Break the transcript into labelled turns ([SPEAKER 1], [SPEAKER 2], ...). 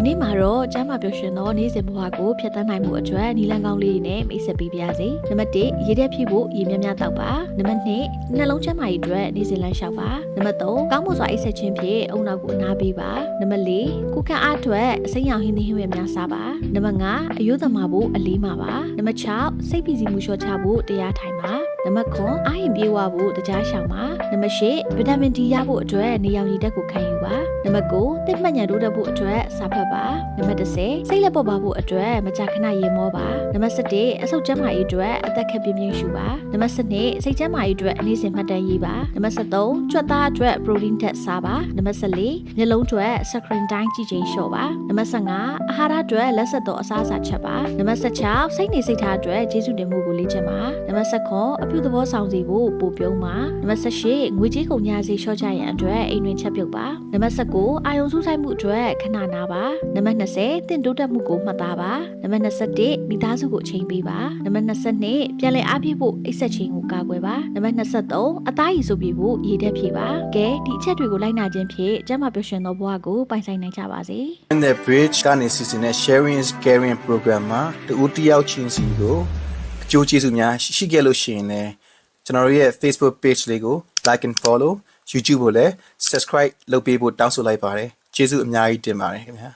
[SPEAKER 1] ဒီနေ့မှာတော့ကျမ်းမာပျော်ရွှင်သောနေ့စဉ်ဘဝကိုဖျက်ဆီးနိုင်မှုအတွက်နီလန်ကောင်းလေးတွေနဲ့မိတ်ဆက်ပေးပါရစေနံပါတ်1ရေတက်ဖြည့်ဖို့ရေများများတောက်ပါနံပါတ်2နှလုံးကျန်းမာရေးအတွက်နေ့စဉ်လမ်းလျှောက်ပါနံပါတ်3ကောင်းမွန်စွာအိပ်ဆက်ခြင်းဖြင့်အုံနောက်ကိုနားပေးပါနံပါတ်4ကိုယ်ခံအားအတွက်အစိမ်းရောင်ဟင်းသီးဟင်းဝယ်များစားပါနံပါတ်5အယုသမဖို့အလေးမှာပါနံပါတ်6စိတ်ပီစီမှုလျှော့ချဖို့တရားထိုင်ပါ နံပါတ်9အာရင်ပြေးဝဖို့တကြားရှောင်ပါနံပါတ်10ဗီတာမင် D ရဖို့အတွက်နေရောင်ရည်ဓာတ်ကိုခံယူပါနံပါတ်9တစ်မှတ်ညာတိုးတက်ဖို့အတွက်စာဖတ်ပါနံပါတ်10စိတ်လက်ပေါ်ပါဖို့အတွက်မကြာခဏရေမောပါနံပါတ်11အဆုတ်ကျန်းမာရေးအတွက်အသက်ခက်ပြင်းပြင်းရှူပါနံပါတ်12စိတ်ကျန်းမာရေးအတွက်နေ့စဉ်မှတ်တမ်းရေးပါနံပါတ်13ကြွက်သားအတွက် protein ဓာတ်စားပါနံပါတ်14မျက်လုံးအတွက် screen time ကြည့်ချိန်လျှော့ပါနံပါတ်15အာဟာရအတွက်လက်ဆက်သောအစားအစာချက်ပါနံပါတ်16စိတ်နေစိတ်ထားအတွက်ကျေးဇူးတင်မှုကိုလေ့ကျင့်ပါနံပါတ်19အပြုသဘောဆောင်စီဖို့ပို့ပြုံးပါနံပါတ်18ငွေကြေးကုန်ညာစီလျှော့ချရန်အတွက်အိမ်တွင်ချက်ပြုတ်ပါနံပါတ်19အာယုံစူးစိုက်မှုအတွက်ခဏနာပါနံပါတ်20တင့်တိုးတက်မှုကိုမှတ်သားပါနံပါတ်21မိသားစုကိုအချိန်ပေးပါနံပါတ်22ပြန်လည်အားပြည့်ဖို့အိတ်ဆက်ခြင်းကိုကာကွယ်ပါနံပါတ်23အသားရည်ဆိုပြဖို့ရည်တက်ဖြည့်ပါကဲဒီအချက်တွေကိုလိုက်နာခြင်းဖြင့်ကျန်းမာပျော်ရွှင်သောဘဝကိုပိုင်ဆိုင်နိုင်ကြပါစေ
[SPEAKER 2] in the bridge ကနေစီစဉ်တဲ့ sharing is caring program မှာတူတယောက်ချင်းစီကိုအ ကျိုးကျေးဇူးများရှိရှိခဲ့လို့ရှိရင်လည်းကျွန်တော်တို့ရဲ့ Facebook page လေးကို like and follow YouTube ကိုလည်း subscribe လုပ်ပေးဖို့တောင်းဆိုလိုက်ပါတယ်ကျေးဇူးအများကြီးတင်ပါတယ်ခင်ဗျာ